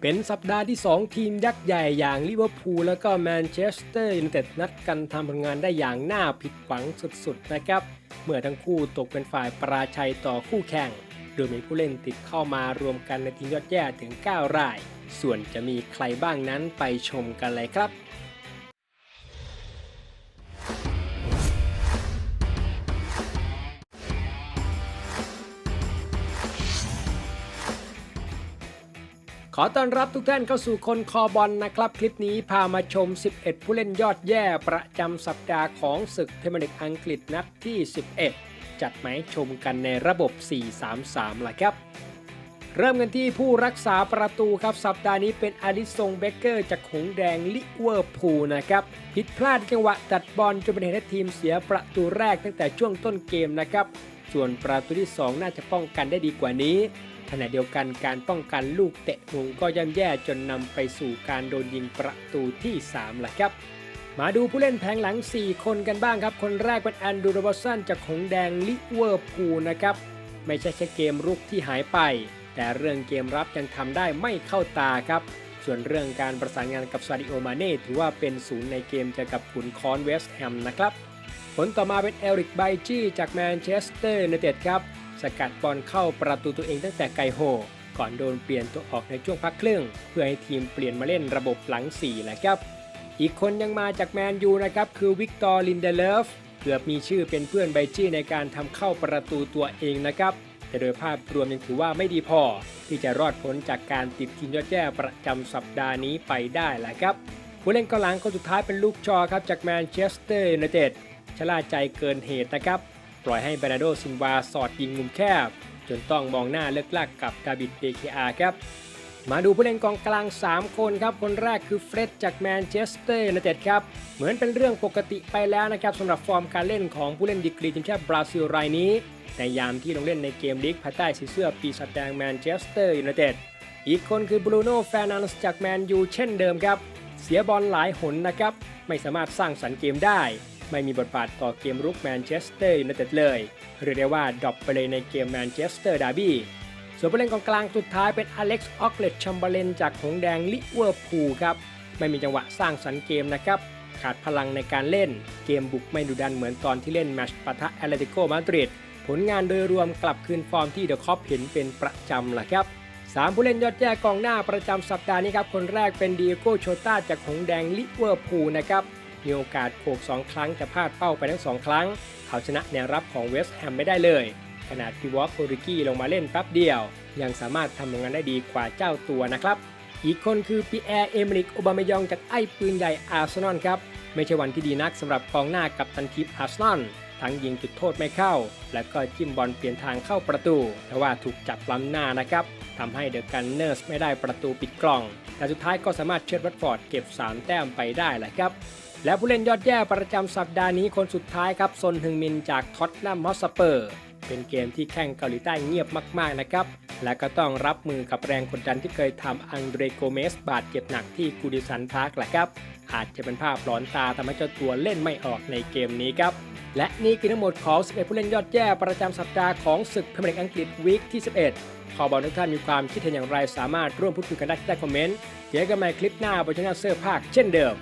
เป็นสัปดาห์ที่ 2 ทีมยักษ์ใหญ่อย่างลิเวอร์พูลแล้วก็แมนเชสเตอร์ยูไนเต็ดนัดกันทำผลงานได้อย่างน่าผิดหวังสุดๆนะครับ เมื่อทั้งคู่ตกเป็นฝ่ายปราชัยต่อคู่แข่ง โดยมีผู้เล่นติดเข้ามารวมกันในทีมยอดแย่ถึง 9 ราย ส่วนจะมีใครบ้างนั้นไปชมกันเลยครับ ขอต้อนรับทุกท่านเข้าสู่คนคอบอลนะครับ คลิปนี้พามาชม 11 ผู้เล่นยอดแย่ประจำสัปดาห์ของศึกพรีเมียร์ลีกอังกฤษนัดที่ 11 จัดมาให้ชมกันในระบบ 4-3-3ล่ะครับ เริ่มกันที่ผู้รักษาประตูครับ สัปดาห์นี้เป็นอาริสงเบเกอร์จากหงแดงลิเวอร์พูลนะครับ ผิดพลาดจังหวะตัดบอลจนเป็นเหตุให้ทีมเสียประตูแรกตั้งแต่ช่วงต้นเกมนะครับส่วนประตูที่ 2 น่าจะป้องกันได้ดีกว่านี้ ขณะเดียวกันการป้องกันลูกเตะมุมก็ย่ำแย่จนนำไปสู่การโดนยิงประตูที่3ล่ะครับมาดูผู้เล่นแผงหลัง 4 คนกันบ้างครับ คนแรกเป็นแอนดูโรบสันจากหงแดงลิเวอร์พูลนะครับ ไม่ใช่แค่เกมรุกที่หายไป แต่เรื่องเกมรับยังทำได้ไม่เข้าตาครับ ส่วนเรื่องการประสานงานกับซาดิโอมาเน่ถือว่าเป็นศูนย์ในเกมเจอกับขุนคอนเวสต์แฮมนะครับ ผลต่อมาเป็นเอริกไบจี้จากแมนเชสเตอร์ยูไนเต็ดครับ สกัดบอลเข้าประตูตัวเองตั้งแต่ไกลโฮก่อนโดนเปลี่ยนตัวออกในช่วงพักครึ่ง เพื่อให้ทีมเปลี่ยนมาเล่นระบบหลัง4แหละครับ อีกคนยังมาจากแมนยูนะครับ คือวิกตอร์ลินเดเลฟเกือบมีชื่อเป็นเพื่อนไบจี้ในการทำเข้าประตูตัวเองนะครับ แต่โดยภาพรวมยังถือว่าไม่ดีพอ ที่จะรอดพ้นจากการติดทีมยอดแย่ประจำสัปดาห์นี้ไปได้แหละครับผู้เล่นกองหลังคนสุดท้ายเป็นลูกชอครับจากแมนเชสเตอร์ยูไนเต็ดชะล่าใจเกินเหตุนะครับ ปล่อยให้เบรนาโดซินวาสอดยิงมุมแคบ จนต้องมองหน้าเลิกลักกับดาบิดเดคอาครับ มาดูผู้เล่นกองกลาง 3 คนครับ คนแรกคือเฟร็ดจากแมนเชสเตอร์ยูไนเต็ดครับ เหมือนเป็นเรื่องปกติไปแล้วนะครับสำหรับฟอร์มการเล่นของผู้เล่นดีกรีทีมชาติบราซิลรายนี้ ในยามที่ลงเล่นในเกมลีกภายใต้สีเสื้อปีศาจแดงแมนเชสเตอร์ยูไนเต็ดอีกคนคือบรูโน่แฟร์นันส์จากแมนยูเช่นเดิมครับ เสียบอลหลายหนนะครับ ไม่สามารถสร้างสรรค์เกมได้ ไม่มีบทบาทต่อเกมรุกแมนเชสเตอร์ยูไนเต็ดเลยเรียกได้ว่าดรอปไปเลยในเกมแมนเชสเตอร์ดาร์บี้ส่วนผู้เล่นกองกลางสุดท้ายเป็นอเล็กซ์ออกเลตชัมเบเลนจากหงแดงลิเวอร์พูลครับไม่มีจังหวะสร้างสรรค์เกมนะครับขาดพลังในการเล่น เกมบุกไม่ดุดันเหมือนตอนที่เล่นแมชปะทะแอตเลติโกมาดริดผลงานโดยรวมกลับคืนฟอร์มที่เดอะคอปเห็นเป็นประจำล่ะครับสามผู้เล่นยอดแย่กองหน้าประจำสัปดาห์นี้ครับ คนแรกเป็นดีโก้โชต้าจากหงแดงลิเวอร์พูลนะครับ มีโอกาสโขก2 ครั้งแต่พลาดเป้าไปทั้ง 2 ครั้งเขาชนะแนวรับของเวสต์แฮมไม่ได้เลย ขนาดที่วอลโคริกี้ลงมาเล่นแป๊บเดียว ยังสามารถทำผลงานได้ดีกว่าเจ้าตัวนะครับ อีกคนคือปีแอร์เอมริกโอบามายองจากไอ้ปืนใหญ่อาร์เซนอลครับไม่ใช่วันที่ดีนักสำหรับกองหน้ากับตันทีมอาร์เซนอลทั้งยิงจุดโทษไม่เข้า และก็จิ้มบอลเปลี่ยนทางเข้าประตู แต่ว่าถูกจับล้ำหน้านะครับทำให้เดอะกันเนอร์สไม่ได้ประตูปิดกล่อง แต่สุดท้ายก็สามารถเชิดวัตฟอร์ดเก็บ 3 แต้มไปได้แหละครับ และผู้เล่นยอดแย่ประจำสัปดาห์นี้คนสุดท้ายครับซนฮึงมินจากท็อตแนมฮอสเปอร์ เป็นเกมที่แข่งเกาหลีใต้เงียบมากๆนะครับ และก็ต้องรับมือกับแรงกดดันที่เคยทำอังเดรโกเมสบาดเจ็บหนักที่กูดิสันพาร์คแหละครับ อาจจะเป็นภาพหลอนตาทำให้เจ้าตัวเล่นไม่ออกในเกมนี้ครับ และนี่คือทั้งหมดของ 11 ผู้เล่นยอดแย่ประจำสัปดาห์ของศึกพรีเมียร์ลีกอังกฤษวีคที่ 11ขอบอกทุกท่านมีความคิดเห็นอย่างไรสามารถร่วมพูดคุยกันได้ที่ใต้คอมเมนต์ เจอกันใหม่คลิปหน้าบนช่องเสื้อภาคเช่นเดิม